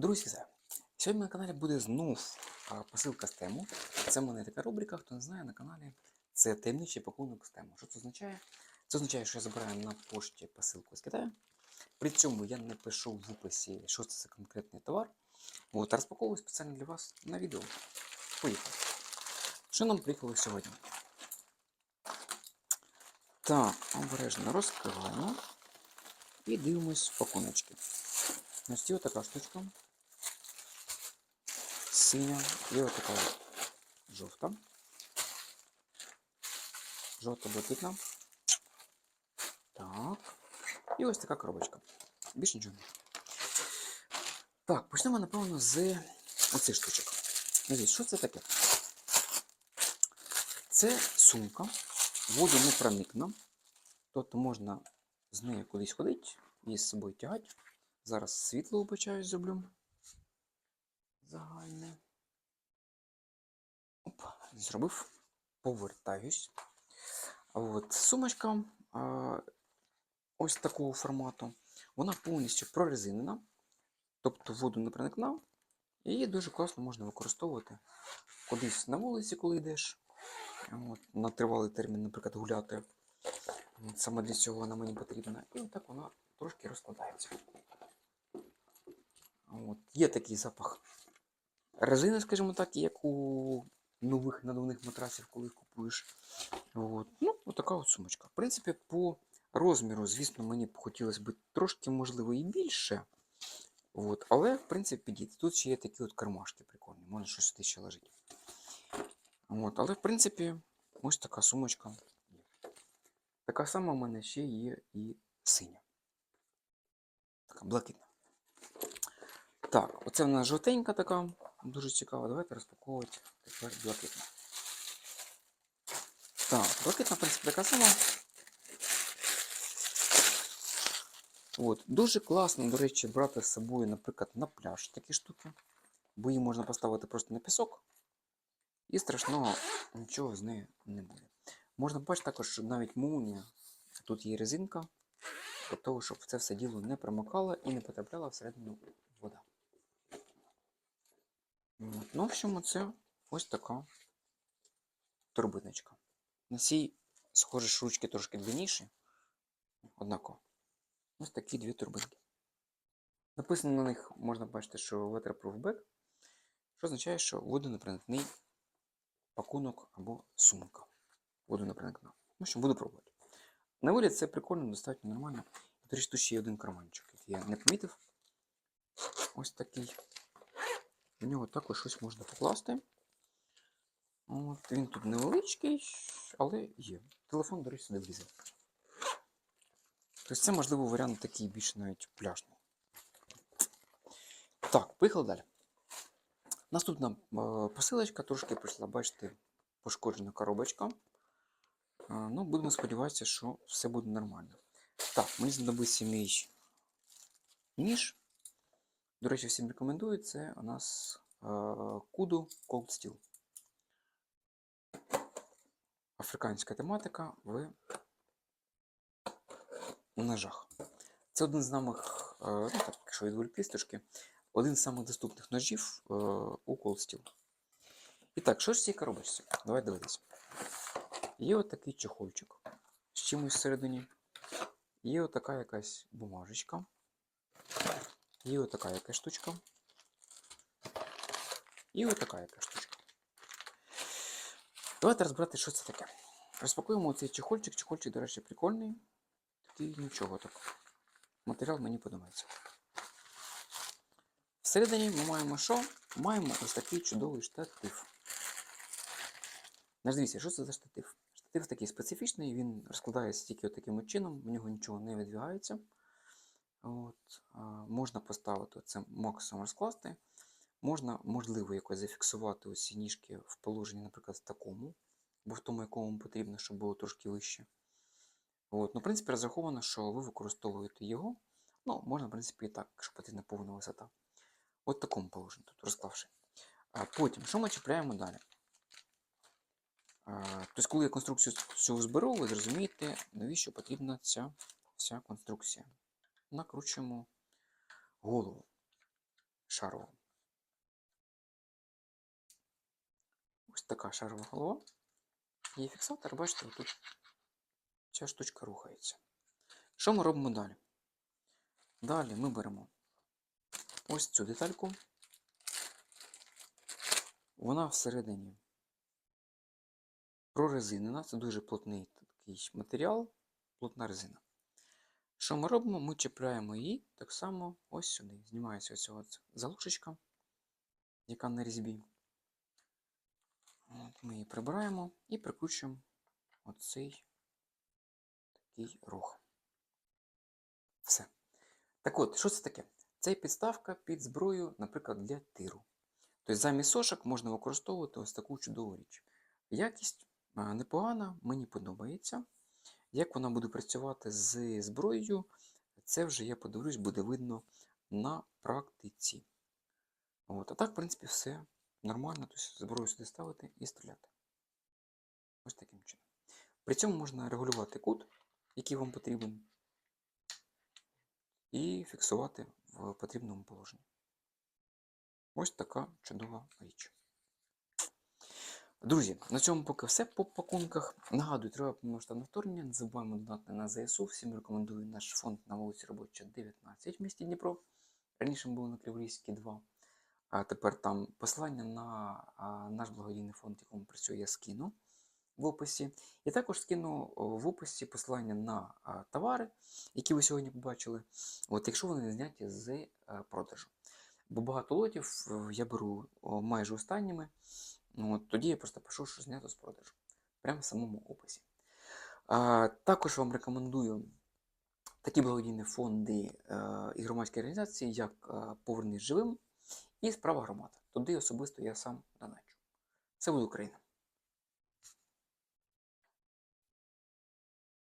Друзі. Сьогодні на каналі буде знов посилка з тему. Це в мене така рубрика, хто не знає на каналі. Це таємничий пакунок з тему. Що це означає? Це означає, що я забираю на пошті посилку з Китаю. При цьому я не пишу в описі, що це за конкретний товар. От, розпаковую спеціально для вас на відео. Поїхали. Що нам приїхало сьогодні? Так, обережно розкриваємо і дивимось пакуночки. Ось така штучка. Синя і ось така от жовта. Жовта блакитна. Так. І ось така коробочка. Більше нічого. не. Так, почнемо, напевно, з оцих штучок. Дивіться, що це таке? Це сумка, воду не проникна. Тобто можна з нею кудись ходити і з собою тягати. Зараз світло обичаюсь зроблю. Загальне. Оп, зробив. Повертаюсь. От сумочка а, ось такого формату. Вона повністю прорезинена, тобто воду не проникна. І її дуже класно можна використовувати кудись на вулиці, коли йдеш. От, на тривалий термін, наприклад, гуляти. Саме для цього вона мені потрібна. І отак вона трошки розкладається. От. Є такий запах резини, скажімо так, як у нових надувних матрасів, коли їх купуєш. От. Ну, от така от сумочка. В принципі, по розміру, звісно, мені б хотілося б трошки, можливо, і більше. От. Але, в принципі, підійде. Тут ще є такі от кармашки прикольні, можна щось сюди ще лежить. От. Але, в принципі, ось така сумочка. є. Така сама в мене ще є і синя. Така блакитна. Так, оце в нас жовтенька така, дуже цікава. Давайте розпаковувати тепер блакитну. Так, блакитна, в принципі, така сама. От, дуже класно, до речі, брати з собою, наприклад, на пляж такі штуки. Бо її можна поставити просто на пісок. І страшного нічого з нею не буде. Можна бачити також, що навіть молнія, тут є резинка, для того, щоб це все діло не промокало і не потрапляла всередину вода. Ну, в общем, це ось така турбиночка. На цій, схоже, ж ручки трошки длинніші, однаково. Ось такі дві турбинки. Написано на них, можна бачити, що Waterproof Bag, що означає, що водонепроникний пакунок або сумка. Водонепроникна. Ну що, буду пробувати. На вигляд це прикольно, достатньо нормально. До речі, тут ще є один карманчик, який я не помітив. Ось такий. В нього також щось можна покласти. От, він тут невеличкий, але є. Телефон, до речі, сюди влізе. Тобто це, можливо, варіант такий більш навіть пляжний. Так, поїхали далі. Наступна е, посилочка трошки прийшла, бачите, пошкоджена коробочка. Е, Ну, будемо сподіватися, що все буде нормально. Так, мені знадобиться мій ніж. До речі, всім рекомендую. Це у нас е, Kudu Cold Steel. Африканська тематика в ножах. Це один з самих, е, ну так, якщо відволіктись трошки, один з самих доступних ножів е, у Cold Steel. І так, що ж в цій коробочці? Давай дивитися. Є отакий чохольчик з чимось всередині. Є отака якась бумажечка. Є отака якась штучка. І отака якась штучка. Давайте розбирати, що це таке. Розпакуємо цей чехольчик. Чехольчик, до речі, прикольний. Такий нічого так. Матеріал мені подобається. Всередині ми маємо що? Маємо ось такий чудовий штатив. Значить, дивіться, що це за штатив? Штатив такий специфічний, він розкладається тільки от таким чином, в нього нічого не відвігається. От, можна поставити це максимум розкласти. Можна, можливо, якось зафіксувати оці ніжки в положенні, наприклад, в такому, або в тому, якому потрібно, щоб було трошки вище. От, ну, в принципі, розраховано, що ви використовуєте його. Ну, можна, в принципі, і так, якщо потрібна повна висота. От в такому положенні, тут розклавши. А потім, що ми чіпляємо далі? Тобто, коли я конструкцію цю зберу, ви зрозумієте, навіщо потрібна ця вся конструкція. Накручуємо голову. шарова. Ось така шарова голова. Є фіксатор, бачите, тут ця штучка рухається. Що ми робимо далі? Далі ми беремо ось цю детальку. Вона всередині прорезинена. Це дуже плотний такий матеріал, плотна резина. Що ми робимо? Ми чіпляємо її так само ось сюди. Знімається ось ця залушечка, яка на різьбі. От ми її прибираємо і прикручуємо оцей такий рух. Все. Так от, що це таке? Це підставка під зброю, наприклад, для тиру. Тобто замість сошок можна використовувати ось таку чудову річ. Якість непогана, мені подобається. Як вона буде працювати з зброєю, це вже я подивлюсь, буде видно на практиці. От. А так, в принципі, все нормально. Тобто зброю сюди ставити і стріляти. Ось таким чином. При цьому можна регулювати кут, який вам потрібен, і фіксувати в потрібному положенні. Ось така чудова річ. Друзі, на цьому поки все по пакунках. Нагадую, треба помножити на вторгнення. Не забуваємо додати на ЗСУ. Всім рекомендую наш фонд на вулиці Робоча 19 в місті Дніпро. Раніше ми були на Криворізькій 2. А тепер там посилання на а, наш благодійний фонд, якому працює, я скину в описі. І також скину в описі посилання на а, товари, які ви сьогодні побачили, от, якщо вони не зняті з е, продажу. Бо багато лотів е, я беру майже останніми. Ну, от, тоді я просто пишу, що знято з продажу. Прямо в самому описі. А, також вам рекомендую такі благодійні фонди а, і громадські організації, як е, Повернись живим і Справа громада. Туди особисто я сам доначу. Це буде Україна.